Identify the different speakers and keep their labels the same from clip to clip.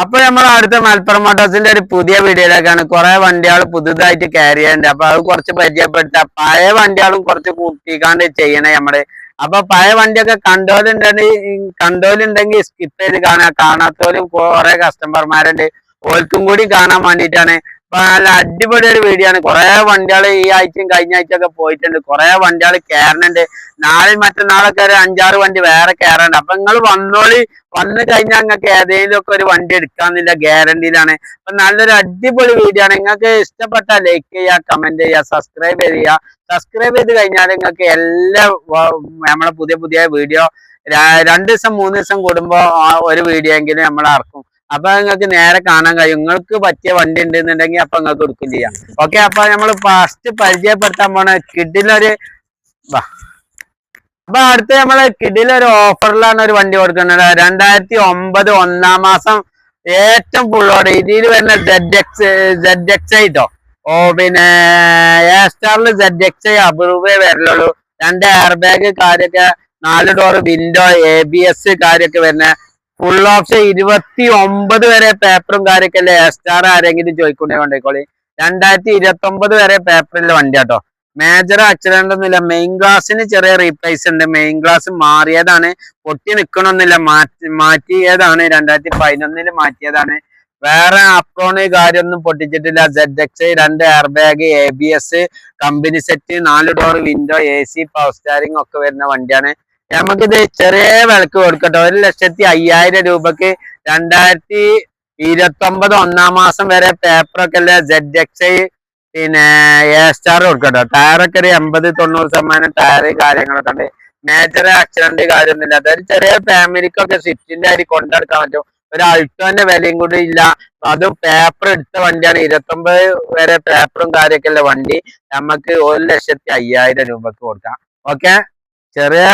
Speaker 1: അപ്പൊ നമ്മൾ അടുത്ത മലപ്പുറം മോട്ടോഴ്സിന്റെ ഒരു പുതിയ വീഡിയോയിലേക്കാണ്. കുറെ വണ്ടികൾ പുതുതായിട്ട് കയറി ചെയ്യുന്നുണ്ട്. അപ്പൊ അത് കുറച്ച് പരിചയപ്പെടുത്ത. പഴയ വണ്ടികളും കുറച്ച് കൂട്ടിക്കാണ്ട് ചെയ്യണേ നമ്മൾ. അപ്പൊ പഴയ വണ്ടിയൊക്കെ കണ്ടോലുണ്ടെങ്കിൽ കണ്ടോലുണ്ടെങ്കിൽ സ്കിപ്പ് ചെയ്ത് കാണാം. കാണാത്തോലും കുറെ കസ്റ്റമർമാരുണ്ട് ഓൽക്കും കൂടി കാണാൻ വേണ്ടിയിട്ടാണ്. നല്ല അടിപൊളി ഒരു വീഡിയോ ആണ്. കുറെ വണ്ടികൾ ഈ ആഴ്ചയും കഴിഞ്ഞ ആഴ്ച ഒക്കെ പോയിട്ടുണ്ട്. കുറെ വണ്ടികൾ കയറുന്നുണ്ട് നാളെ മറ്റന്നാളൊക്കെ ഒരു അഞ്ചാറ് വണ്ടി വേറെ കയറാനുണ്ട് അപ്പൊ നിങ്ങൾ വന്നോളി. വന്നു കഴിഞ്ഞാൽ നിങ്ങൾക്ക് ഏതെങ്കിലും ഒക്കെ ഒരു വണ്ടി എടുക്കാന്നില്ല. ഗ്യാരണ്ടിയിലാണ് അപ്പൊ നല്ലൊരു അടിപൊളി വീഡിയോ ആണ്. നിങ്ങൾക്ക് ഇഷ്ടപ്പെട്ട ലൈക്ക് ചെയ്യുക കമന്റ് ചെയ്യുക സബ്സ്ക്രൈബ് ചെയ്യുക സബ്സ്ക്രൈബ് ചെയ്ത് കഴിഞ്ഞാൽ നിങ്ങൾക്ക് എല്ലാ നമ്മളെ പുതിയ പുതിയ വീഡിയോ രണ്ട് ദിവസം മൂന്ന് ദിവസം കൂടുമ്പോ ഒരു വീഡിയോ എങ്കിലും നമ്മൾ ഇറക്കും അപ്പൊ നിങ്ങൾക്ക് നേരെ കാണാൻ കഴിയും. നിങ്ങൾക്ക് പറ്റിയ വണ്ടി ഉണ്ടെന്നുണ്ടെങ്കിൽ അപ്പൊ നിങ്ങൾക്ക് എടുക്കുകയും ചെയ്യാം. ഓക്കെ അപ്പൊ നമ്മൾ ഫസ്റ്റ് പരിചയപ്പെടുത്താൻ പോണ കിഡിലൊരു അപ്പൊ അടുത്ത് നമ്മൾ കിഡിലൊരു ഓഫറിലാണ് ഒരു വണ്ടി കൊടുക്കുന്നത്. രണ്ടായിരത്തി ഒമ്പത് ഒന്നാം മാസം ഏറ്റവും ഫുള്ളോടെ ഇതിൽ വരുന്ന സെഡ് എക്സ് സെഡ് എക്സ് ഐട്ടോ ഓ പിന്നെ എ സ്റ്റാറിൽ സെഡ് എക്സ് ഐ അപൂർവേ വരലുള്ളൂ. രണ്ട് എയർ ബാഗ് കാര്യൊക്കെ നാല് door window A B S കാര്യൊക്കെ വരുന്ന ഫുൾ ഓപ്ഷൻ ഇരുപത്തി ഒമ്പത് വരെ പേപ്പറും കാര്യൊക്കെ അല്ലേ? എസ്റ്റാർ സ്റ്റാർ ആരെങ്കിലും ചോദിക്കൊണ്ടേ കൊണ്ടേക്കോളി. രണ്ടായിരത്തി ഇരുപത്തി ഒമ്പത് വരെ പേപ്പറിലെ വണ്ടി കേട്ടോ മേജർ ആക്സിഡന്റ് ഒന്നുമില്ല. മെയിൻ ഗ്ലാസിന് ചെറിയ റീപ്ലേസ് ഉണ്ട്. മെയിൻ ഗ്ലാസ് മാറിയതാണ്. പൊട്ടി നിൽക്കണമെന്നില്ല മാറ്റി മാറ്റിയതാണ്. രണ്ടായിരത്തി പതിനൊന്നിൽ മാറ്റിയതാണ്. വേറെ അപ്രോണ് കാര്യമൊന്നും പൊട്ടിച്ചിട്ടില്ല. സെഡ് എക്സ് രണ്ട് air bag A B S company set നാല് door window A C power steering ഒക്കെ വരുന്ന വണ്ടിയാണ്. നമുക്കിത് ചെറിയ വിലക്ക് കൊടുക്കട്ടെ. ഒരു ലക്ഷത്തി അയ്യായിരം രൂപക്ക് രണ്ടായിരത്തി ഇരുപത്തി ഒമ്പത് ഒന്നാം മാസം വരെ പേപ്പറൊക്കെ അല്ലെ സെഡ് എക്സ് പിന്നെ എ സ്റ്റാർ കൊടുക്കട്ടോ. ടയറൊക്കെ ഒരു എൺപത് തൊണ്ണൂറ് ശതമാനം ടയർ കാര്യങ്ങളൊക്കെ ഉണ്ട്. മേജർ ആക്സിഡന്റ് കാര്യമൊന്നുമില്ല. ഒരു ചെറിയ ഫാമിലിക്കൊക്കെ സ്വിഫ്റ്റിന്റെ അരി കൊണ്ടെടുക്കാൻ പറ്റും. ഒരു അൾട്ടോന്റെ വിലയും കൂടി ഇല്ല. അതും പേപ്പർ എടുത്ത വണ്ടിയാണ്. ഇരുപത്തൊമ്പത് വരെ പേപ്പറും കാര്യമൊക്കെ ഉള്ള വണ്ടി. നമുക്ക് ഒരു ലക്ഷത്തി അയ്യായിരം രൂപക്ക് കൊടുക്കാം. ഓക്കെ ചെറിയ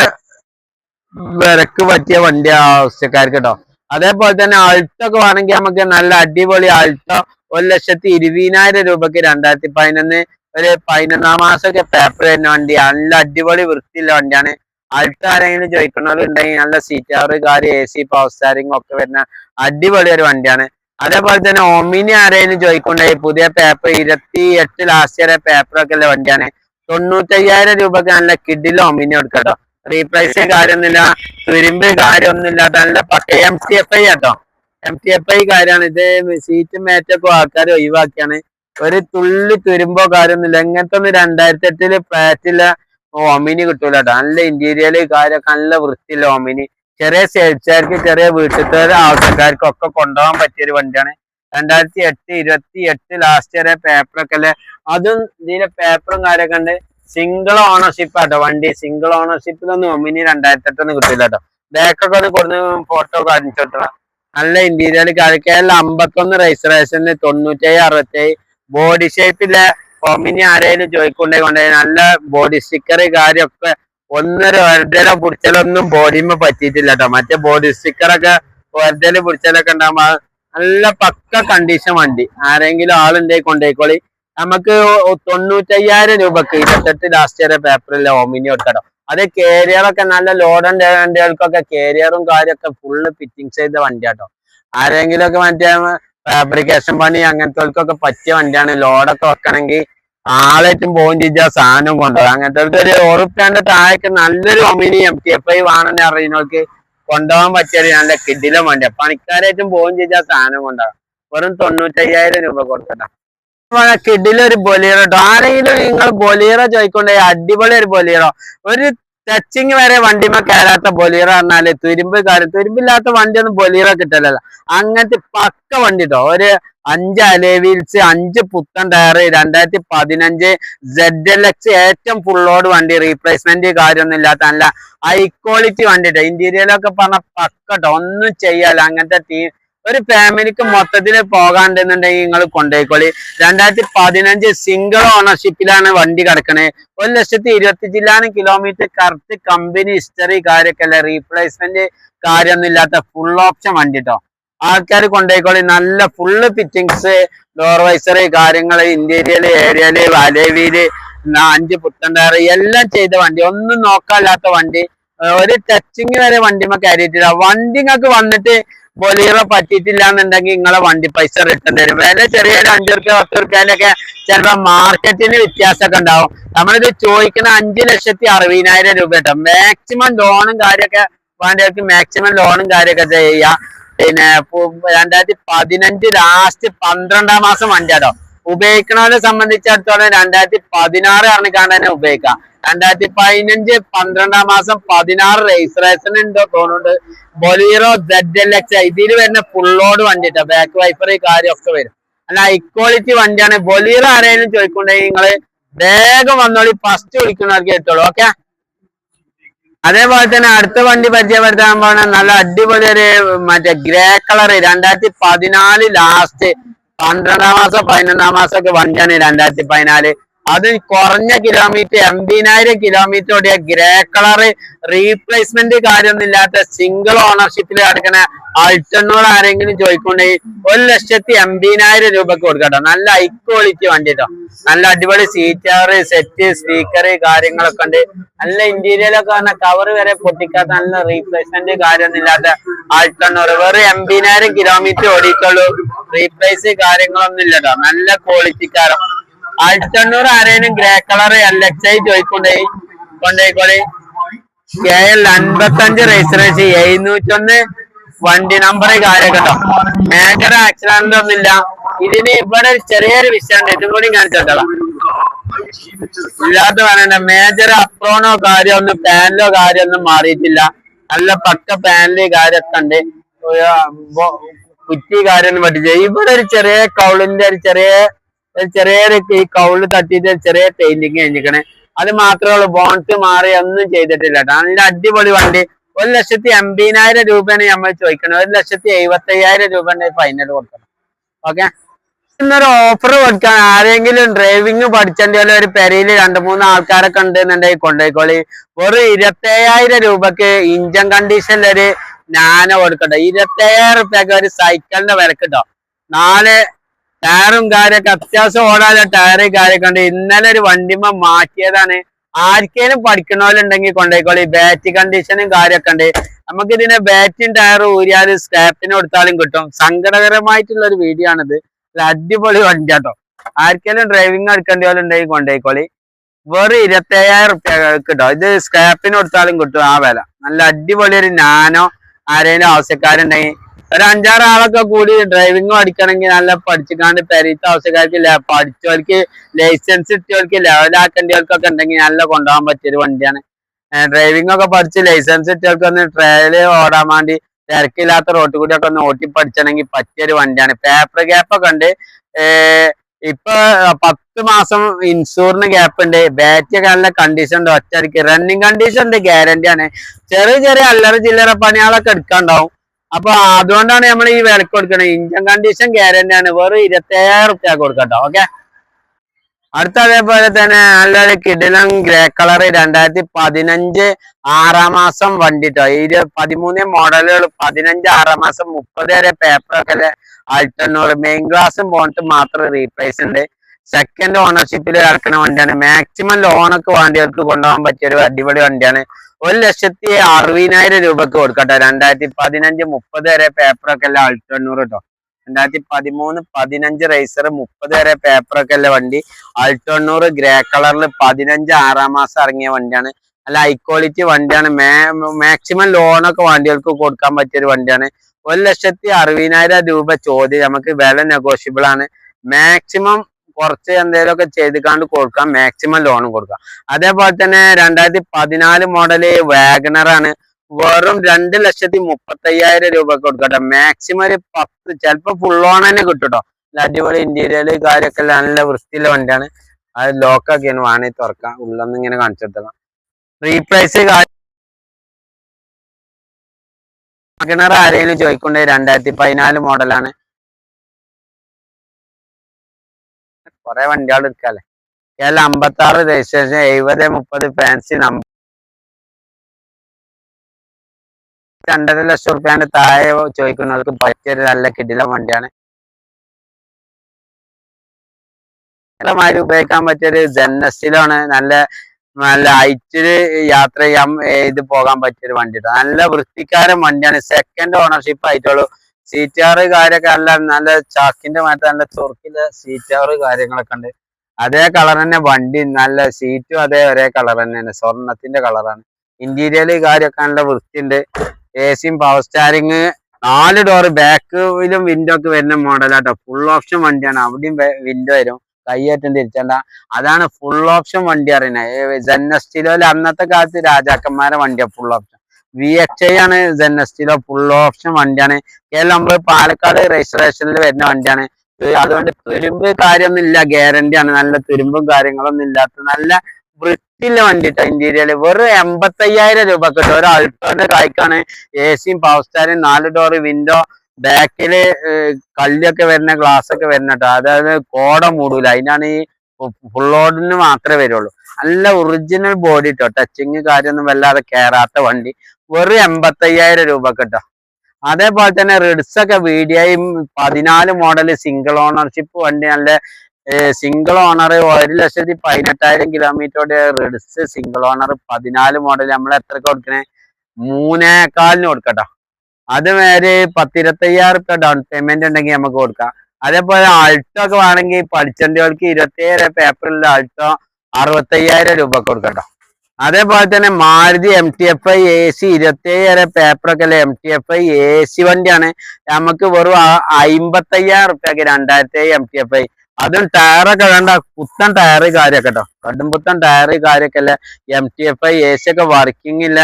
Speaker 1: വിലക്ക് പറ്റിയ വണ്ടി ആവശ്യക്കാർക്ക് കേട്ടോ അതേപോലെ തന്നെ ആൾട്ടോ ഒക്കെ വേണമെങ്കിൽ നമുക്ക് നല്ല അടിപൊളി ആൾട്ടോ ഒരു ലക്ഷത്തി ഇരുപതിനായിരം രൂപക്ക് രണ്ടായിരത്തി പതിനൊന്ന് ഒരു പതിനൊന്നാം മാസമൊക്കെ പേപ്പർ വരുന്ന വണ്ടി. നല്ല അടിപൊളി വൃത്തിയുള്ള വണ്ടിയാണ്. അടുത്ത ആരെങ്കിലും ചോദിക്കണവരുണ്ടെങ്കിൽ നല്ല സീറ്റ് കവർ കാര്യം എ സി പവർ സ്റ്റാരിങ് ഒക്കെ വരുന്ന അടിപൊളി ഒരു വണ്ടിയാണ്. അതേപോലെ തന്നെ ഒമിനി ആരെങ്കിലും ചോദിക്കൊണ്ടേ പുതിയ പേപ്പർ ഇരുപത്തി എട്ട് ലാസ്റ്റ് വരെ പേപ്പറൊക്കെ ഉള്ള വണ്ടിയാണ്. തൊണ്ണൂറ്റയ്യായിരം രൂപക്ക് നല്ല കിഡിൽ ഒമിനി കൊടുക്കട്ടോ റീപ്രൈസ് കാര്യമൊന്നുമില്ല. തുരുമ്പ് കാര്യമൊന്നുമില്ല. നല്ല പക്ക എം ടി എഫ് ഐ കേട്ടോ. എം ടി എഫ് ഐ കാര്യമാണ്. ഇത് സീറ്റ് മേറ്റൊക്കെ ആൾക്കാർ ഒഴിവാക്കിയാണ്. ഒരു തുള്ളി തുരുമ്പോ കാര്യമൊന്നുമില്ല. ഇങ്ങനത്തെ ഒന്ന് രണ്ടായിരത്തി എട്ടിൽ ഫ്ലാറ്റിലെ ഓമിനി കിട്ടൂല കേട്ടോ. നല്ല ഇന്റീരിയൽ കാര്യമൊക്കെ നല്ല വൃത്തിയില്ല ഓമിനി ചെറിയ സെയിൽസുകാർക്ക് ചെറിയ വീട്ടിലത്തെ ആവശ്യക്കാർക്കും ഒക്കെ കൊണ്ടുപോകാൻ പറ്റിയ ഒരു വണ്ടിയാണ്. രണ്ടായിരത്തി എട്ട് ഇരുപത്തി എട്ട് ലാസ്റ്റ് വരെ പേപ്പറൊക്കെ അല്ലേ? അതും ഇതിന്റെ പേപ്പറും കാര്യമൊക്കെ ഉണ്ട്. സിംഗിൾ ഓണർഷിപ്പ് ആട്ടോ. വണ്ടി സിംഗിൾ ഓണർഷിപ്പിലൊന്നും ഒമിനി രണ്ടായിരത്തി എട്ടൊന്നും കിട്ടില്ല കേട്ടോ ബാക്കൊക്കെ ഒന്ന് കൊടുന്ന് ഫോട്ടോ കാണിച്ചു നല്ല ഇന്റീരിയർ കേരള അമ്പത്തൊന്ന് രജിസ്ട്രേഷന് തൊണ്ണൂറ്റേഴ് അറുപത്തേഴ് ബോഡി ഷേപ്പിലെ ഒമിനി ആരെയും ചോദിക്കൊണ്ടേ കൊണ്ടേ നല്ല ബോഡി സ്റ്റിക്കർ കാര്യമൊക്കെ ഒന്നര വെറുതെ പിടിച്ചാലൊന്നും ബോഡിമ്മ പറ്റിയിട്ടില്ല കേട്ടോ മറ്റേ ബോഡി സ്റ്റിക്കറൊക്കെ വെറുതെ പിടിച്ചാലൊക്കെ ഉണ്ടാകുമ്പോ നല്ല പക്ക കണ്ടീഷൻ വണ്ടി. ആരെങ്കിലും ആളുണ്ടെങ്കിൽ കൊണ്ടേക്കോളി നമുക്ക് തൊണ്ണൂറ്റയ്യായിരം രൂപക്ക് ഇരുപത്തെട്ട് ലാസ്റ്റ് ഇയർ പേപ്പറിൽ ഓമിനി എടുക്കണം അത് കേരിയറൊക്കെ നല്ല ലോഡ് വണ്ടികൾക്കൊക്കെ. കേരിയറും കാര്യമൊക്കെ ഫുള്ള് ഫിറ്റിംഗ് ചെയ്ത വണ്ടിയാട്ടോ. ആരെങ്കിലും ഒക്കെ മറ്റേ ഫാബ്രിക്കേഷൻ പണി അങ്ങനത്തെ പറ്റിയ വണ്ടിയാണ്. ലോഡൊക്കെ വെക്കണമെങ്കിൽ ആളേറ്റും പോകും ചെയ്ത സാധനം കൊണ്ടുപോകും അങ്ങനത്തെ ഒരു ഉറപ്പാണ്ട് താഴേക്ക് നല്ലൊരു Omni M T F I വേണമെന്ന് അറിയുന്നവർക്ക് കൊണ്ടുപോകാൻ പറ്റിയ ഒരു നല്ല കിഡിലും വണ്ടി പണിക്കാരായിട്ടും പോകും ചെയ്ത സാധനം കൊണ്ടുപോകാം വെറും തൊണ്ണൂറ്റയ്യായിരം രൂപ കൊടുക്കട്ടെ കിഡിലെ ഒരു ബൊലീറോ. കേട്ടോ ആരെങ്കിലും നിങ്ങൾ ബൊലീറോ ചോദിക്കൊണ്ടേ? അടിപൊളി ഒരു ബൊലീറോ. ഒരു ടച്ചിങ് വരെ വണ്ടിമ കയറാത്ത ബൊലീറോ പറഞ്ഞാൽ തുരുമ്പ് കയറി തുരുമ്പില്ലാത്ത വണ്ടിയൊന്നും ബൊലീറോ കിട്ടലല്ല. അങ്ങനത്തെ പക്ക വണ്ടി കേട്ടോ ഒരു അഞ്ച് അലേവീൽസ് അഞ്ച് പുത്തൻ ടയർ രണ്ടായിരത്തി പതിനഞ്ച് സെഡ് എൽ എക്സ് ഏറ്റവും ഫുള്ളോട് വണ്ടി. റീപ്ലേസ്മെന്റ് കാര്യമൊന്നും ഇല്ലാത്ത നല്ല ഹൈ ക്വാളിറ്റി വണ്ടി കേട്ടോ ഇന്റീരിയലൊക്കെ പറഞ്ഞ പക്കട്ടോ. ഒന്നും ചെയ്യാല്ല. അങ്ങനത്തെ ടീ ഒരു ഫാമിലിക്ക് മൊത്തത്തിൽ പോകാണ്ടെന്നുണ്ടെങ്കിൽ നിങ്ങൾ കൊണ്ടുപോയിക്കോളി രണ്ടായിരത്തി പതിനഞ്ച് സിംഗിൾ ഓണർഷിപ്പിലാണ് വണ്ടി കിടക്കണേ. ഒരു ലക്ഷത്തി ഇരുപത്തി ജില്ലാനും കിലോമീറ്റർ കറക്റ്റ് കമ്പനി ഹിസ്റ്ററി കാര്യമൊക്കെ അല്ല? റീപ്ലേസ്മെന്റ് കാര്യമൊന്നും ഇല്ലാത്ത ഫുൾ ഓപ്ഷൻ വണ്ടി കേട്ടോ ആൾക്കാർ കൊണ്ടുപോയിക്കോളി നല്ല ഫുള്ള് ഫിറ്റിങ്സ് ഡോർ കാര്യങ്ങൾ ഇന്റീരിയൽ ഏരിയൽ വലവീൽ അഞ്ച് പുത്തൻ ടയർ എല്ലാം ചെയ്ത വണ്ടി. ഒന്നും നോക്കാല്ലാത്ത വണ്ടി. ഒരു ടച്ചിങ് വരെ വണ്ടിമ കയറിയിട്ടില്ല. വണ്ടി നിങ്ങൾക്ക് വന്നിട്ട് ബൊലീറോ പറ്റിയിട്ടില്ല എന്നുണ്ടെങ്കിൽ നിങ്ങളെ വണ്ടി പൈസ റിട്ടേൺ തരും. വില ചെറിയൊരു അഞ്ചു റുപ്യ പത്ത് റുപ്യയിലൊക്കെ ചിലപ്പോ മാർക്കറ്റിന് വ്യത്യാസമൊക്കെ ഉണ്ടാവും. നമ്മളിത് ചോദിക്കുന്ന അഞ്ചു ലക്ഷത്തി അറുപതിനായിരം രൂപ കേട്ടോ. മാക്സിമം ലോണും കാര്യമൊക്കെ വേണ്ടവർക്ക് മാക്സിമം ലോണും കാര്യമൊക്കെ ചെയ്യാം പിന്നെ രണ്ടായിരത്തി പതിനഞ്ച് ലാസ്റ്റ് പന്ത്രണ്ടാം മാസം വണ്ടിയാട്ടോ ഉപയോഗിക്കണവരെ സംബന്ധിച്ചിടത്തോളം രണ്ടായിരത്തി പതിനാറ് ഇറങ്ങിക്കാണ്ട് തന്നെ ഉപയോഗിക്കാം. രണ്ടായിരത്തി പതിനഞ്ച് പന്ത്രണ്ടാം മാസം പതിനാറ് രജിസ്ട്രേഷൻ ഉണ്ടോ തോന്നുന്നുണ്ട്. ബൊലീറോ സെഡ് എൽ എക്സ് ഇതിൽ വരുന്ന ഫുള്ളോട് വണ്ടി കേട്ടോ ബാക്ക് വൈപ്പർ കാര്യമൊക്കെ വരും. അല്ല ഇക്വാളിറ്റി വണ്ടിയാണ്. ബൊലീറോ ആരെങ്കിലും ചോദിക്കുന്നുണ്ടെങ്കിൽ നിങ്ങൾ വേഗം വന്നോളി. ഫസ്റ്റ് വിളിക്കുന്നവർക്ക് കേട്ടോളൂ ഓക്കെ അതേപോലെ തന്നെ അടുത്ത വണ്ടി പരിചയപ്പെടുത്താൻ പോണ നല്ല അടിപൊളി ഒരു മറ്റേ ഗ്രേ കളർ രണ്ടായിരത്തി പതിനാല് ലാസ്റ്റ് പന്ത്രണ്ടാം മാസം പതിനൊന്നാം മാസം ഒക്കെ വണ്ടിയാണ് രണ്ടായിരത്തി പതിനാല് അത് കുറഞ്ഞ കിലോമീറ്റർ എൺപതിനായിരം കിലോമീറ്റർ ഓടിയ ഗ്രേ കളർ റീപ്ലേസ്മെന്റ് കാര്യമൊന്നും ഇല്ലാത്ത സിംഗിൾ ഓണർഷിപ്പിൽ കിടക്കുന്ന അൾട്ടണ്ണൂർ ആരെങ്കിലും ചോദിക്കൊണ്ടെങ്കിൽ ഒരു ലക്ഷത്തി എൺപതിനായിരം രൂപക്ക് കൊടുക്കട്ടോ നല്ല ഹൈ ക്വാളിറ്റി വണ്ടി കേട്ടോ നല്ല അടിപൊളി സീറ്റർ സെറ്റ് സ്പീക്കർ കാര്യങ്ങളൊക്കെ ഉണ്ട്. നല്ല ഇന്റീരിയലൊക്കെ പറഞ്ഞ കവർ വരെ പൊട്ടിക്കാത്ത നല്ല റീപ്ലേസ്മെന്റ് കാര്യമൊന്നും ഇല്ലാത്ത ആൾക്കണ്ണൂർ വെറും എൺപതിനായിരം കിലോമീറ്റർ ഓടിയിട്ടുള്ളൂ. റീപ്ലേസ് കാര്യങ്ങളൊന്നും ഇല്ലട്ടോ നല്ല ക്വാളിറ്റിക്കാരം ആൾട്ടണ്ണൂർ ആരേലും ഗ്രേ കളർ ഐ ചോദിക്കൊണ്ടേ കൊണ്ടേക്കോളി കെ എൽ അൻപത്തഞ്ച് രജിസ്ട്രേഷൻ എഴുന്നൂറ്റൊന്ന് വണ്ടി നമ്പർ കാര്യമൊക്കെ കേട്ടോ മേജർ ആക്സിഡന്റ് ഒന്നുമില്ല ഇതിന് ഇവിടെ ചെറിയൊരു വിഷയമുണ്ട് ഇതും കൂടി കാണിച്ചോട്ടാ ഇല്ലാത്ത പറയണ്ട മേജർ അപ്രോണോ കാര്യമൊന്നും പാനലോ കാര്യമൊന്നും മാറിയിട്ടില്ല നല്ല പക്ക പാനൽ കാര്യമൊക്കെ ഉണ്ട് കുറ്റി കാര്യമൊന്നും പറ്റില്ല ഇവിടെ ഒരു ചെറിയ കൗളിന്റെ ഒരു ചെറിയ ചെറിയൊരു ഈ കൗൾ തട്ടിയിട്ട് ചെറിയ പെയിന്റിങ് കഴിഞ്ഞിരിക്കണേ. അത് മാത്രമേ ഉള്ളൂ ബോൺസ് മാറി ഒന്നും ചെയ്തിട്ടില്ല കേട്ടോ. നല്ല അടിപൊളി വണ്ടി. ഒരു ലക്ഷത്തി എൺപതിനായിരം രൂപയാണ് നമ്മൾ ചോദിക്കുന്നത് ഒരു ലക്ഷത്തി എഴുപത്തി അയ്യായിരം രൂപയാണ് ഫൈനൽ കൊടുക്കണം ഓക്കെ ഇന്നൊരു ഓഫർ കൊടുക്കാൻ ആരെങ്കിലും ഡ്രൈവിംഗ് പഠിച്ചതിന്റെ ഒരു പെരയിൽ രണ്ട് മൂന്ന് ആൾക്കാരൊക്കെ ഉണ്ടെന്നുണ്ടെങ്കിൽ കൊണ്ടുപോയിക്കോളി. ഒരു ഇരുപത്തയ്യായിരം രൂപക്ക് ഇഞ്ചൻ കണ്ടീഷനിൽ ഒരു നാന കൊടുക്കട്ടോ. ഇരുപത്തയ്യായിരം റുപ്യക്ക് ഒരു സൈക്കിളിന്റെ വിലക്കിട്ടോ നാല് ടയറും കാര്യമൊക്കെ അത്യാവശ്യം ഓടാതെ ടയറ് കാര്യമൊക്കെ ഉണ്ട് ഇന്നലെ ഒരു വണ്ടിമ മാറ്റിയതാണ്. ആർക്കേലും പഠിക്കണോലുണ്ടെങ്കിൽ കൊണ്ടുപോയിക്കോളി ബാറ്റ് കണ്ടീഷനും കാര്യമൊക്കെ ഉണ്ട്. നമുക്ക് ഇതിനെ ബാറ്റും ടയറും ഊരിയാലും സ്ക്രാപ്പിന് കൊടുത്താലും കിട്ടും. സങ്കടകരമായിട്ടുള്ള ഒരു വീഡിയോ ആണിത് അടിപൊളി വണ്ടി കേട്ടോ ആർക്കേലും ഡ്രൈവിംഗ് എടുക്കേണ്ടി പോലെ ഉണ്ടെങ്കിൽ കൊണ്ടുപോയിക്കോളി വെറും ഇരുപത്തയ്യായിരം റുപ്യ കിട്ടോ. ഇത് സ്ക്രാപ്പിന് കൊടുത്താലും കിട്ടും ആ വില. നല്ല അടിപൊളി ഒരു നാനോ ആരെങ്കിലും ആവശ്യക്കാരുണ്ടെങ്കിൽ ഒരു അഞ്ചാറ് ആളൊക്കെ കൂടി ഡ്രൈവിംഗ് പഠിക്കണമെങ്കിൽ നല്ല പഠിച്ചിക്കാണ്ട് പെരീത്ത ആവശ്യക്കാർക്ക് പഠിച്ചവർക്ക് ലൈസൻസ് കിട്ടിയവർക്ക് ലെവലാക്കേണ്ടവർക്കൊക്കെ ഉണ്ടെങ്കിൽ നല്ല കൊണ്ടുപോകാൻ പറ്റിയൊരു വണ്ടിയാണ്. ഡ്രൈവിംഗ് ഒക്കെ പഠിച്ച് ലൈസൻസ് കിട്ടിയവർക്ക് ഒന്ന് ട്രയൽ ഓടാൻ വേണ്ടി തിരക്കില്ലാത്ത റോട്ടിൽ കൂടി ഒക്കെ ഒന്ന് ഓട്ടി പഠിച്ചണമെങ്കിൽ പറ്റിയൊരു വണ്ടിയാണ്. പേപ്പർ ഗ്യാപ്പ് ഒക്കെ ഉണ്ട്. ഇപ്പൊ പത്ത് മാസം ഇൻഷൂറിന് ഗ്യാപ്പ് ഉണ്ട്. ബാറ്ററി ഒക്കെ നല്ല കണ്ടീഷൻ ഉണ്ട്. ഒറ്റയ്ക്ക് റണ്ണിങ് കണ്ടീഷൻ ഉണ്ട്. ഗ്യാരണ്ടി ആണ്. ചെറിയ ചെറിയ അല്ലറ ചില്ലറ പണികളൊക്കെ എടുക്കാണ്ടാവും. അപ്പൊ അതുകൊണ്ടാണ് നമ്മൾ ഈ വിലക്ക് കൊടുക്കുന്നത് ഇഞ്ചൻ കണ്ടീഷൻ ഗ്യാരണ്ടി ആണ് വെറും ഇരുപത്തേഴ് റുപ്യ കൊടുക്കട്ടോ ഓക്കെ അടുത്ത അതേപോലെ തന്നെ നല്ലൊരു കിടിലം ഗ്രേ കളർ രണ്ടായിരത്തി പതിനഞ്ച് ആറാം മാസം വണ്ടിട്ടോ ട്ടോ. ഇരു പതിമൂന്ന് മോഡലുകൾ പതിനഞ്ച് ആറാം മാസം മുപ്പത് വരെ പേപ്പറൊക്കെ ആൾട്ടണ്ണൂറ് മെയിൻ ഗ്ലാസും ബോണ്ടും മാത്രം റീപ്ലേസ് ഉണ്ട് സെക്കൻഡ് ഓണർഷിപ്പിൽ കിടക്കുന്ന വണ്ടിയാണ്. മാക്സിമം ലോണൊക്കെ വേണ്ടിയവർക്ക് കൊണ്ടുപോകാൻ പറ്റിയ ഒരു അടിപൊളി വണ്ടിയാണ്. ഒരു ലക്ഷത്തി അറുപതിനായിരം രൂപക്ക് കൊടുക്കട്ടെ. രണ്ടായിരത്തി പതിനഞ്ച് മുപ്പത് വരെ പേപ്പറൊക്കെ അല്ല ആൾട്ടണ്ണൂറ് കേട്ടോ രണ്ടായിരത്തി പതിമൂന്ന് പതിനഞ്ച് റേസർ മുപ്പത് വരെ പേപ്പറൊക്കെ അല്ല വണ്ടി. അൾട്ടണ്ണൂറ് ഗ്രേ കളറിൽ പതിനഞ്ച് ആറാം മാസം ഇറങ്ങിയ വണ്ടിയാണ്. നല്ല ഹൈ ക്വാളിറ്റി വണ്ടിയാണ്. മാക്സിമം ലോണൊക്കെ വണ്ടികൾക്ക് കൊടുക്കാൻ പറ്റിയ ഒരു വണ്ടിയാണ്. ഒരു ലക്ഷത്തി അറുപതിനായിരം രൂപ ചോദ്യം. നമുക്ക് വില നെഗോഷ്യബിൾ ആണ്. മാക്സിമം കുറച്ച് എന്തെങ്കിലുമൊക്കെ ചെയ്തുകൊണ്ട് കൊടുക്കാം മാക്സിമം ലോണും കൊടുക്കാം. അതേപോലെ തന്നെ രണ്ടായിരത്തി പതിനാല് മോഡൽ ആണ്. വെറും രണ്ട് ലക്ഷത്തി മുപ്പത്തി അയ്യായിരം രൂപ കൊടുക്കട്ടെ. മാക്സിമം ഒരു പത്ത് ചിലപ്പോ ഫുൾ ഓൺ തന്നെ കിട്ടും അടിപൊളി ഇന്റീരിയൽ കാര്യമൊക്കെ നല്ല വൃത്തിയിലെ വണ്ടിയാണ്. അത് ലോക്കൊക്കെയാണ് വേണമെങ്കിൽ തുറക്കാം. ഉള്ളൊന്നും ഇങ്ങനെ കാണിച്ചു കൊടുത്തണം റീപ്ലേസ് വാഗണർ ആരെങ്കിലും ചോദിക്കൊണ്ടേ രണ്ടായിരത്തി പതിനാല് മോഡലാണ് കുറെ വണ്ടികൾ എടുക്കാല്ലേ? കേരള അമ്പത്തി ആറ് രജിസ്ട്രേഷൻ എഴുപത് മുപ്പത് ഫാൻസി നമ്പർ രണ്ടര ലക്ഷം റുപ്യാന്റെ താഴെ ചോദിക്കുന്നവർക്ക് പറ്റിയൊരു നല്ല കിടിലം വണ്ടിയാണ്. മാതിരി ഉപയോഗിക്കാൻ പറ്റിയൊരു ജെന്നസിലാണ്. നല്ല നല്ല ഹൈറ്റിൽ യാത്ര ചെയ്യാൻ ഇത് പോകാൻ പറ്റിയൊരു വണ്ടി നല്ല വൃത്തിക്കാരൻ വണ്ടിയാണ്. സെക്കൻഡ് ഓണർഷിപ്പ് ആയിട്ടുള്ളൂ. സീറ്റാറ് കാര്യമൊക്കെ നല്ല നല്ല ചാക്കിന്റെ മാറ്റം നല്ല ചൊറുക്കിന്റെ സീറ്റാറ് കാര്യങ്ങളൊക്കെ ഉണ്ട്. അതേ കളർ തന്നെ വണ്ടി നല്ല സീറ്റും അതേ ഒരേ കളർ തന്നെയാണ്. സ്വർണത്തിന്റെ കളറാണ് ഇന്റീരിയൽ കാര്യമൊക്കെ നല്ല വൃത്തിയുണ്ട്. എ സിയും പവർ സ്റ്റാരിങ് നാല് ഡോർ ബാക്കിലും വിൻഡോ ഒക്കെ വരുന്ന മോഡലാട്ടോ ഫുൾ ഓപ്ഷൻ വണ്ടിയാണ്. അവിടെയും വിൻഡോ വരും. കൈയേറ്റം തിരിച്ചണ്ട. അതാണ് ഫുൾ ഓപ്ഷൻ വണ്ടി അറിയുന്നത് ജെന്നസ്റ്റിലോയിൽ അന്നത്തെ കാലത്ത് രാജാക്കന്മാരെ വണ്ടിയാണ് full option V H I ആണ് ജെന്നസ്റ്റിലോ ഫുൾ ഓപ്ഷൻ വണ്ടിയാണ്. കേരളം നമ്മൾ പാലക്കാട് രജിസ്ട്രേഷനിൽ വരുന്ന വണ്ടിയാണ്. അതുകൊണ്ട് തുരുമ്പ് കാര്യമൊന്നും ഇല്ല ഗ്യാരണ്ടി ആണ്. നല്ല തുരുമ്പും കാര്യങ്ങളൊന്നും ഇല്ലാത്ത നല്ല വൃത്തിയുള്ള വണ്ടി കേട്ടോ ഇന്റീരിയൽ വെറും എൺപത്തയ്യായിരം രൂപ കിട്ടും ഒരു അൾട്ടോന്റെ കായ്ക്കാണ്. എ സിയും പവർ സ്റ്റാരും നാല് ഡോർ വിൻഡോ ബാക്കിൽ കള്ളിയൊക്കെ വരുന്ന ഗ്ലാസ് ഒക്കെ വരുന്ന കേട്ടോ. അതായത് കോട മൂടൂല. അതിനാണ് ഈ ഫുൾ ഓടിന് മാത്രമേ വരുള്ളൂ. നല്ല ഒറിജിനൽ ബോഡി കേട്ടോ ടച്ചിങ് കാര്യമൊന്നും വല്ലാതെ കയറാത്ത വണ്ടി. വെറും എൺപത്തയ്യായിരം രൂപ കേട്ടോ അതേപോലെ തന്നെ റിഡ്സ് ഒക്കെ വീഡിയോയും പതിനാല് മോഡൽ സിംഗിൾ ഓണർഷിപ്പ് വണ്ടി. നല്ല സിംഗിൾ ഓണർ ഒരു ലക്ഷത്തി പതിനെട്ടായിരം കിലോമീറ്ററോടെ റിഡ്സ് സിംഗിൾ ഓണർ പതിനാല് മോഡൽ നമ്മൾ എത്ര കൊടുക്കണേ? മൂന്നേക്കാലിന് കൊടുക്കട്ടോ അത് വേറെ പത്തിരുപത്തയ്യായിരം ഡൗൺ പേയ്മെന്റ് ഉണ്ടെങ്കിൽ നമുക്ക് കൊടുക്കാം. അതേപോലെ ആൾട്ടോ ഒക്കെ വേണമെങ്കിൽ പഠിച്ചവർക്ക് ഇരുപത്തിയേഴ് പേപ്പറിൽ ആൾട്ടോ അറുപത്തയ്യായിരം രൂപ കൊടുക്കട്ടോ. അതേപോലെ തന്നെ Maruti M T F I A C ഇരുപത്തിയേഴ് പേപ്പറൊക്കെ അല്ലെ? M T F I A C വണ്ടിയാണ്. നമുക്ക് വെറും അമ്പത്തയ്യായിരം റുപ്യക്ക് രണ്ടായിരത്തി എം ടി എഫ് ഐ അതും ടയറൊക്കെ വേണ്ട പുത്തൻ ടയറ് കാര്യമൊക്കെ കേട്ടോ കടും പുത്തൻ ടയറ് കാര്യമൊക്കെ അല്ലേ? M T F I A C ഒക്കെ വർക്കിംഗ് ഇല്ല.